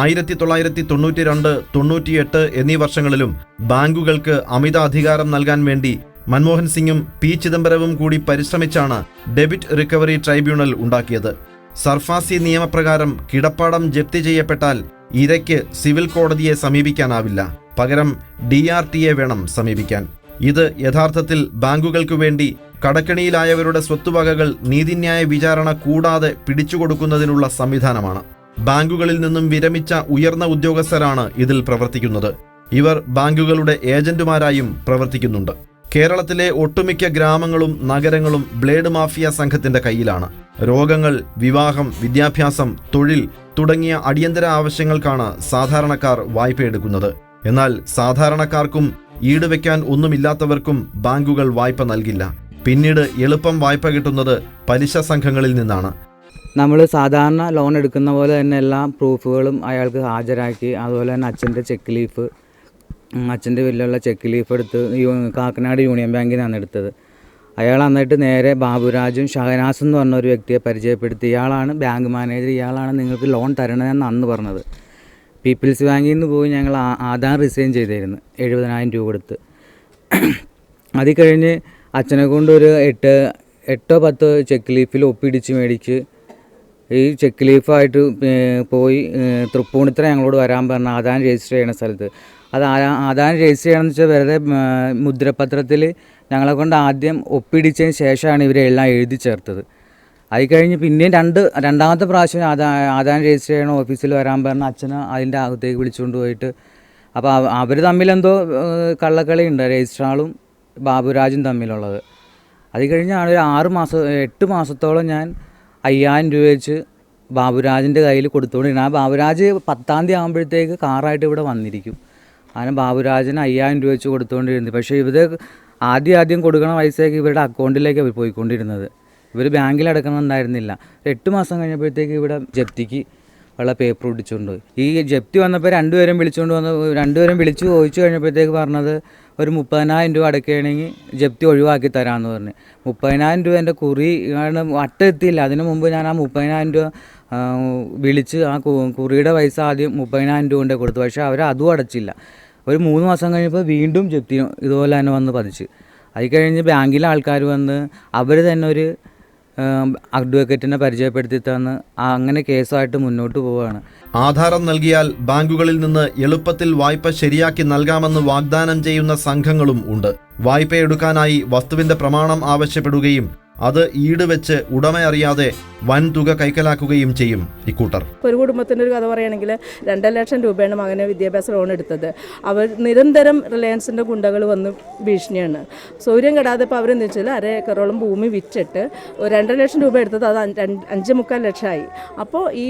ആയിരത്തി തൊള്ളായിരത്തി തൊണ്ണൂറ്റി രണ്ട് തൊണ്ണൂറ്റിയെട്ട് എന്നീ വർഷങ്ങളിലും ബാങ്കുകൾക്ക് അമിത അധികാരം നൽകാൻ വേണ്ടി മൻമോഹൻ സിംഗും പി ചിദംബരവും കൂടി പരിശ്രമിച്ചാണ് ഡെബിറ്റ് റിക്കവറി ട്രൈബ്യൂണൽ ഉണ്ടാക്കിയത്. സർഫാസി നിയമപ്രകാരം കിടപ്പാടം ജപ്തി ചെയ്യപ്പെട്ടാൽ ഇരയ്ക്ക് സിവിൽ കോടതിയെ സമീപിക്കാനാവില്ല. പകരം ഡി ആർ ടിയെ വേണം സമീപിക്കാൻ. ഇത് യഥാർത്ഥത്തിൽ ബാങ്കുകൾക്കു വേണ്ടി കടക്കണിയിലായവരുടെ സ്വത്തുവകകൾ നീതിന്യായ വിചാരണ കൂടാതെ പിടിച്ചുകൊടുക്കുന്നതിനുള്ള സംവിധാനമാണ്. ബാങ്കുകളിൽ നിന്നും വിരമിച്ച ഉയർന്ന ഉദ്യോഗസ്ഥരാണ് ഇതിൽ പ്രവർത്തിക്കുന്നത്. ഇവർ ബാങ്കുകളുടെ ഏജന്റുമാരായും പ്രവർത്തിക്കുന്നുണ്ട്. കേരളത്തിലെ ഒട്ടുമിക്ക ഗ്രാമങ്ങളും നഗരങ്ങളും ബ്ലേഡ് മാഫിയ സംഘത്തിന്റെ കയ്യിലാണ്. രോഗങ്ങൾ വിവാഹം വിദ്യാഭ്യാസം തൊഴിൽ തുടങ്ങിയ അടിയന്തര ആവശ്യങ്ങൾക്കാണ് സാധാരണക്കാർ വായ്പയെടുക്കുന്നത് എന്നാൽ സാധാരണക്കാർക്കും ഈടുവെക്കാൻ ഒന്നുമില്ലാത്തവർക്കും ബാങ്കുകൾ വായ്പ നൽകില്ല. പിന്നീട് എളുപ്പം വായ്പ കിട്ടുന്നത് പലിശ സംഘങ്ങളിൽ നിന്നാണ്. നമ്മൾ സാധാരണ ലോൺ എടുക്കുന്ന പോലെ തന്നെ എല്ലാ പ്രൂഫുകളും അയാൾക്ക് ഹാജരാക്കി അതുപോലെ തന്നെ അച്ഛന്റെ ചെക്ക് ലീഫ് അച്ഛന്റെ പേരിലുള്ള ചെക്ക് ലീഫ് എടുത്ത് കാക്കനാട് യൂണിയൻ ബാങ്കിൽ നിന്നാണ് എടുത്തത്. അയാൾ എന്നിട്ട് നേരെ ബാബുരാജും ഷഹനാസും എന്ന് പറഞ്ഞ ഒരു വ്യക്തിയെ പരിചയപ്പെടുത്തി. ഇയാളാണ് ബാങ്ക് മാനേജർ ഇയാളാണ് നിങ്ങൾക്ക് ലോൺ തരണതെന്ന് അന്ന് പറഞ്ഞത്. പീപ്പിൾസ് ബാങ്കിൽ നിന്ന് പോയി ഞങ്ങൾ ആധാർ റിസൈൻ ചെയ്തിരുന്നു എഴുപതിനായിരം രൂപ കൊടുത്ത്. അത് കഴിഞ്ഞ് അച്ഛനെ കൊണ്ട് ഒരു എട്ട് എട്ടോ പത്തോ ചെക്ക് ലീഫിൽ ഒപ്പിടിച്ച് മേടിച്ച് ഈ ചെക്ക് ലീഫായിട്ട് പോയി തൃപ്പൂണിത്തറ ഞങ്ങളോട് വരാൻ പറഞ്ഞ ആദായം രജിസ്റ്റർ ചെയ്യുന്ന സ്ഥലത്ത്. അത് ആദാൻ രജിസ്റ്റർ ചെയ്യണമെന്ന് വെച്ചാൽ വെറുതെ മുദ്രപത്രത്തിൽ ഞങ്ങളെ കൊണ്ട് ആദ്യം ഒപ്പിടിച്ചതിന് ശേഷമാണ് ഇവരെല്ലാം എഴുതി ചേർത്തത്. അത് കഴിഞ്ഞ് പിന്നെയും രണ്ട് രണ്ടാമത്തെ പ്രാവശ്യം ആദാ ആദാൻ രജിസ്റ്റർ ചെയ്യണ ഓഫീസിൽ വരാൻ പറഞ്ഞ അച്ഛനെ അതിന്റെ അകത്തേക്ക് വിളിച്ചുകൊണ്ട് പോയിട്ട് അപ്പോൾ അവർ തമ്മിലെന്തോ കള്ളക്കളി ഉണ്ട് രജിസ്ട്രാളും ബാബുരാജും തമ്മിലുള്ളത്. അത് കഴിഞ്ഞാണ് ഒരു ആറ് മാസം എട്ട് മാസത്തോളം ഞാൻ അയ്യായിരം രൂപ വെച്ച് ബാബുരാജിന്റെ കയ്യിൽ കൊടുത്തുകൊണ്ടിരുന്നു ആ ബാബുരാജ് പത്താം തീയതി ആകുമ്പോഴത്തേക്ക് കാറായിട്ട് ഇവിടെ വന്നിരിക്കും. അങ്ങനെ ബാബുരാജിന് അയ്യായിരം രൂപ വെച്ച് കൊടുത്തുകൊണ്ടിരുന്നത് പക്ഷേ ഇവർ ആദ്യം ആദ്യം കൊടുക്കണ പൈസയൊക്കെ ഇവരുടെ അക്കൗണ്ടിലേക്ക് പോയിക്കൊണ്ടിരുന്നത്. ഇവർ ബാങ്കിൽ അടക്കണമെന്നുണ്ടായിരുന്നില്ല എട്ട് മാസം കഴിഞ്ഞപ്പോഴത്തേക്ക് ഇവിടെ ജപ്തിക്ക് ഉള്ള പേപ്പർ ഒടിച്ചുകൊണ്ട് ഈ ജപ്തി വന്നപ്പോൾ രണ്ടുപേരും വിളിച്ചുകൊണ്ട് വന്ന് രണ്ടുപേരും വിളിച്ചു ചോദിച്ചു കഴിഞ്ഞപ്പോഴത്തേക്ക് പറഞ്ഞത് ഒരു മുപ്പതിനായിരം രൂപ അടയ്ക്കുകയാണെങ്കിൽ ജപ്തി ഒഴിവാക്കി തരാമെന്ന് പറഞ്ഞ്. മുപ്പതിനായിരം രൂപ എന്റെ കുറി കാരണം വട്ടം അതിനു മുമ്പ് ഞാൻ ആ മുപ്പതിനായിരം രൂപ വിളിച്ച് ആ കുറിയുടെ പൈസ ആദ്യം മുപ്പതിനായിരം രൂപ കൊണ്ടേ കൊടുത്തു. പക്ഷേ അവർ അതും അടച്ചില്ല. ഒരു മൂന്ന് മാസം കഴിഞ്ഞപ്പോൾ വീണ്ടും ജപ്തി ഇതുപോലെ തന്നെ വന്ന് പതിച്ച്. അത് കഴിഞ്ഞ് ബാങ്കിലെ ആൾക്കാർ വന്ന് അവർ തന്നെ ഒരു അഡ്വക്കേറ്റിനെ പരിചയപ്പെടുത്തി തന്ന് അങ്ങനെ കേസുമായിട്ട് മുന്നോട്ട് പോവുകയാണ്. ആധാരം നൽകിയാൽ ബാങ്കുകളിൽ നിന്ന് എളുപ്പത്തിൽ വായ്പ ശരിയാക്കി നൽകാമെന്ന് വാഗ്ദാനം ചെയ്യുന്ന സംഘങ്ങളും ഉണ്ട്. വായ്പയെടുക്കാനായി വസ്തുവിന്റെ പ്രമാണം ആവശ്യപ്പെടുകയും അത് ഈടുവെച്ച് ഉടമയറിയാതെ വൻ തുക കൈക്കലാക്കുകയും ചെയ്യും ഇക്കൂട്ടർ. ഒരു കുടുംബത്തിന്റെ ഒരു കഥ പറയുകയാണെങ്കിൽ രണ്ടര ലക്ഷം രൂപയാണ് മകന് വിദ്യാഭ്യാസ ലോൺ എടുത്തത്. അവർ നിരന്തരം റിലയൻസിന്റെ ഗുണ്ടകൾ വന്ന് ഭീഷണിയാണ്. സൗര്യം കെടാതെ ഇപ്പോൾ അവരെന്ന് വെച്ചാൽ അര ഏക്കറോളം ഭൂമി വിറ്റിട്ട് രണ്ടര ലക്ഷം രൂപ എടുത്തത് അത് അഞ്ച് മുക്കാൽ ലക്ഷമായി. അപ്പോൾ ഈ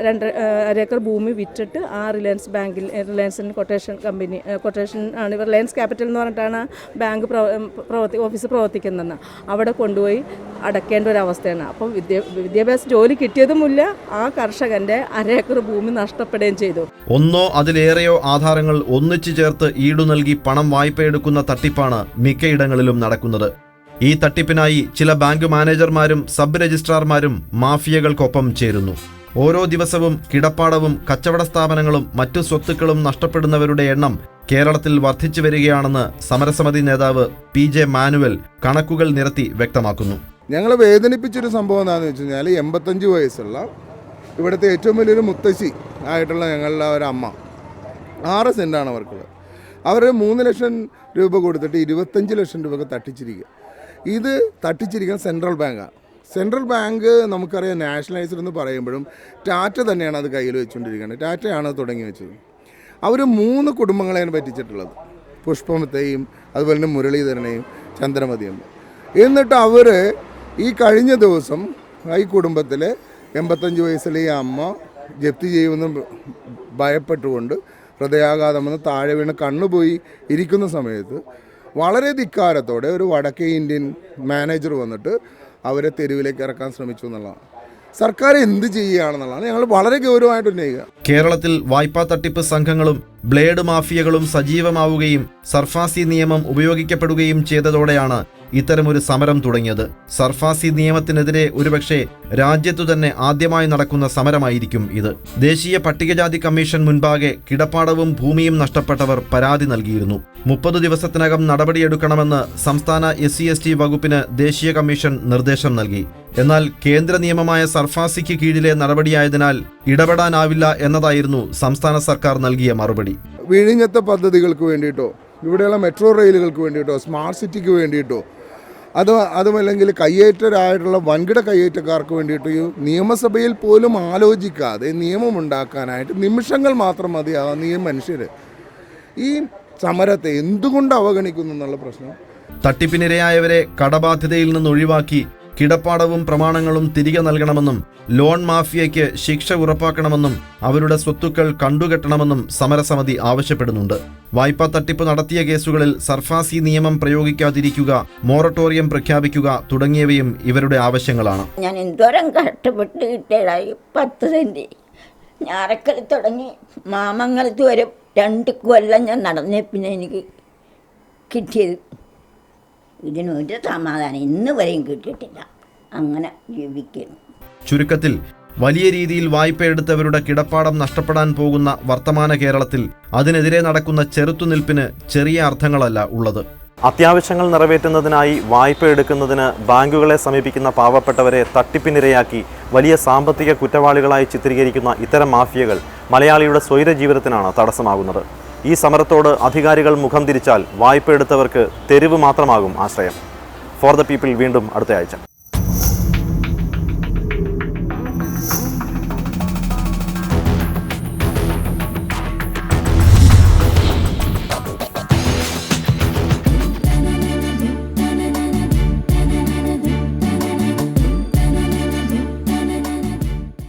രണ്ട് ആ, അര ഏക്കർ ഭൂമി വിറ്റിട്ട് ആ റിലയൻസ് ബാങ്കിൽ റിലയൻസിന്റെ കൊട്ടേഷൻ കമ്പനി കൊട്ടേഷൻ ആണ് റിലയൻസ് ക്യാപിറ്റൽ എന്ന് പറഞ്ഞിട്ടാണ് ബാങ്ക് പ്രവർത്തി ഓഫീസ് പ്രവർത്തിക്കുന്നതെന്ന്. അവിടെ കൊണ്ടുപോയി അടയ്ക്കേണ്ട ഒരു അവസ്ഥയാണ്. അപ്പം വിദ്യ വിദ്യാഭ്യാസ ജോലി കിട്ടിയതുമില്ല. ആ കർഷകന്റെ അരേക്കർ ഭൂമി നഷ്ടപ്പെടുകയും ചെയ്തു. ഒന്നോ അതിലേറെയോ ആധാരങ്ങൾ ഒന്നിച്ചു ചേർത്ത് ഈടു നൽകി പണം വായ്പയെടുക്കുന്ന തട്ടിപ്പാണ് മിക്കയിടങ്ങളിലും നടക്കുന്നത്. ഈ തട്ടിപ്പിനായി ചില ബാങ്ക് മാനേജർമാരും സബ് രജിസ്ട്രാർമാരും മാഫിയകൾക്കൊപ്പം ചേരുന്നു. ഓരോ ദിവസവും കിടപ്പാടവും കച്ചവട സ്ഥാപനങ്ങളും മറ്റു സ്വത്തുക്കളും നഷ്ടപ്പെടുന്നവരുടെ എണ്ണം കേരളത്തിൽ വർദ്ധിച്ചു വരികയാണെന്ന് സമരസമിതി നേതാവ് പി ജെ മാനുവൽ കണക്കുകൾ നിരത്തി വ്യക്തമാക്കുന്നു. ഞങ്ങളെ വേദനിപ്പിച്ചൊരു സംഭവം എന്താണെന്ന് വെച്ച് കഴിഞ്ഞാൽ എൺപത്തഞ്ച് വയസ്സുള്ള ഇവിടുത്തെ ഏറ്റവും വലിയൊരു മുത്തശ്ശി ആയിട്ടുള്ള ഞങ്ങളുടെ ഒരു അമ്മ. ആറ് സെന്റാണ് അവർക്കുള്ളത്. അവർ മൂന്ന് ലക്ഷം രൂപ കൊടുത്തിട്ട് ഇരുപത്തഞ്ച് ലക്ഷം രൂപ തട്ടിച്ചിരിക്കുക ഇത് തട്ടിച്ചിരിക്കുന്ന സെൻട്രൽ ബാങ്കാണ് സെൻട്രൽ ബാങ്ക് നമുക്കറിയാം നാഷണലൈസ്ഡ് എന്ന് പറയുമ്പോഴും ടാറ്റ തന്നെയാണ് അത് കയ്യിൽ വെച്ചുകൊണ്ടിരിക്കുന്നത്. ടാറ്റയാണ് തുടങ്ങി വെച്ചത്. അവർ മൂന്ന് കുടുംബങ്ങളെയാണ് പറ്റിച്ചിട്ടുള്ളത്. പുഷ്പമത്തെയും അതുപോലെ തന്നെ മുരളീധരനെയും ചന്ദ്രമതിയും. എന്നിട്ട് അവർ ഈ കഴിഞ്ഞ ദിവസം ഈ കുടുംബത്തിൽ എൺപത്തഞ്ച് വയസ്സിലെ ഈ അമ്മ ജപ്തി ചെയ്യുമെന്ന് ഭയപ്പെട്ടുകൊണ്ട് ഹൃദയാഘാതം വന്ന് താഴെ വീണ് കണ്ണുപോയി ഇരിക്കുന്ന സമയത്ത് വളരെ ധിക്കാരത്തോടെ ഒരു വടക്കേ ഇന്ത്യൻ മാനേജർ വന്നിട്ട് അവരെ തെരുവിലേക്ക് ഇറക്കാൻ ശ്രമിച്ചു എന്നുള്ളതാണ്. സർക്കാർ എന്ത് ചെയ്യുകയാണെന്നുള്ളതാണ്. ഞങ്ങൾ വളരെ ഗൗരവമായിട്ട് ഉന്നയിക്കുക. കേരളത്തിൽ വായ്പാ തട്ടിപ്പ് സംഘങ്ങളും ബ്ലേഡ് മാഫിയകളും സജീവമാവുകയും സർഫാസി നിയമം ഉപയോഗിക്കപ്പെടുകയും ചെയ്തതോടെയാണ് ഇത്തരമൊരു സമരം തുടങ്ങിയത്. സർഫാസി നിയമത്തിനെതിരെ ഒരുപക്ഷെ രാജ്യത്തു തന്നെ ആദ്യമായി നടക്കുന്ന സമരമായിരിക്കും ഇത്. ദേശീയ പട്ടികജാതി കമ്മീഷൻ മുൻപാകെ കിടപ്പാടവും ഭൂമിയും നഷ്ടപ്പെട്ടവർ പരാതി നൽകിയിരുന്നു. മുപ്പത് ദിവസത്തിനകം നടപടിയെടുക്കണമെന്ന് സംസ്ഥാന എസ് സി എസ് ടി വകുപ്പിന് ദേശീയ കമ്മീഷൻ നിർദ്ദേശം നൽകി. എന്നാൽ കേന്ദ്ര നിയമമായ സർഫാസിക്ക് കീഴിലെ നടപടിയായതിനാൽ ഇടപെടാനാവില്ല എന്നതായിരുന്നു സംസ്ഥാന സർക്കാർ നൽകിയ മറുപടി. വിഴിഞ്ഞത്തെ പദ്ധതികൾക്ക് വേണ്ടിയിട്ടോ ഇവിടെയുള്ള മെട്രോ റെയിലുകൾക്ക് വേണ്ടിയിട്ടോ സ്മാർട്ട് സിറ്റിക്ക് വേണ്ടിയിട്ടോ അത് അതുമല്ലെങ്കിൽ കയ്യേറ്റരായിട്ടുള്ള വൻകിട കയ്യേറ്റക്കാർക്ക് വേണ്ടിയിട്ട് ഈ നിയമസഭയിൽ പോലും ആലോചിക്കാതെ നിയമമുണ്ടാക്കാനായിട്ട് നിമിഷങ്ങൾ മാത്രം മതിയാകുന്ന ഈ മനുഷ്യർ ഈ സമരത്തെ എന്തുകൊണ്ട് അവഗണിക്കുന്നു എന്നുള്ള പ്രശ്നം? തട്ടിപ്പിനിരയായവരെ കടബാധ്യതയിൽ നിന്ന് ഒഴിവാക്കി കിടപ്പാടവും പ്രമാണങ്ങളും തിരികെ നൽകണമെന്നും ലോൺ മാഫിയയ്ക്ക് ശിക്ഷ ഉറപ്പാക്കണമെന്നും അവരുടെ സ്വത്തുക്കൾ കണ്ടുകെട്ടണമെന്നും സമരസമിതി ആവശ്യപ്പെടുന്നുണ്ട്. വായ്പാ തട്ടിപ്പ് നടത്തിയ കേസുകളിൽ സർഫാസി നിയമം പ്രയോഗിക്കാതിരിക്കുക മോറട്ടോറിയം പ്രഖ്യാപിക്കുക തുടങ്ങിയവയും ഇവരുടെ ആവശ്യങ്ങളാണ്. ഞാൻ എന്തോരം കഷ്ടപ്പെട്ട് പത്ത് സെന്റ്. ഞാറക്കൽ തുടങ്ങി. മാമംഗലത്ത് വരെ രണ്ട് കൊല്ലം ഞാൻ നടന്നേ പിന്നെ എനിക്ക് കിട്ടിയത്. ഇതിനൊരു സമാധാനം ഇന്ന് വരെയും കിട്ടിയിട്ടില്ല. അങ്ങനെ ജീവിക്കുന്നു. ചുരുക്കത്തിൽ വലിയ രീതിയിൽ വായ്പ എടുത്തവരുടെ കിടപ്പാടം നഷ്ടപ്പെടാൻ പോകുന്ന വർത്തമാന കേരളത്തിൽ അതിനെതിരെ നടക്കുന്ന ചെറുത്തുനിൽപ്പിന് ചെറിയ അർത്ഥങ്ങളല്ല ഉള്ളത്. അത്യാവശ്യങ്ങൾ നിറവേറ്റുന്നതിനായി വായ്പ എടുക്കുന്നതിന് ബാങ്കുകളെ സമീപിക്കുന്ന പാവപ്പെട്ടവരെ തട്ടിപ്പിനിരയാക്കി വലിയ സാമ്പത്തിക കുറ്റവാളികളായി ചിത്രീകരിക്കുന്ന ഇത്തരം മാഫിയകൾ മലയാളിയുടെ സ്വൈര ജീവിതത്തിനാണ് തടസ്സമാകുന്നത്. ഈ സമരത്തോട് അധികാരികൾ മുഖം തിരിച്ചാൽ വായ്പ എടുത്തവർക്ക് തെരുവ് മാത്രമാകും ആശ്രയം. ഫോർ ദ പീപ്പിൾ വീണ്ടും അടുത്തയാഴ്ച.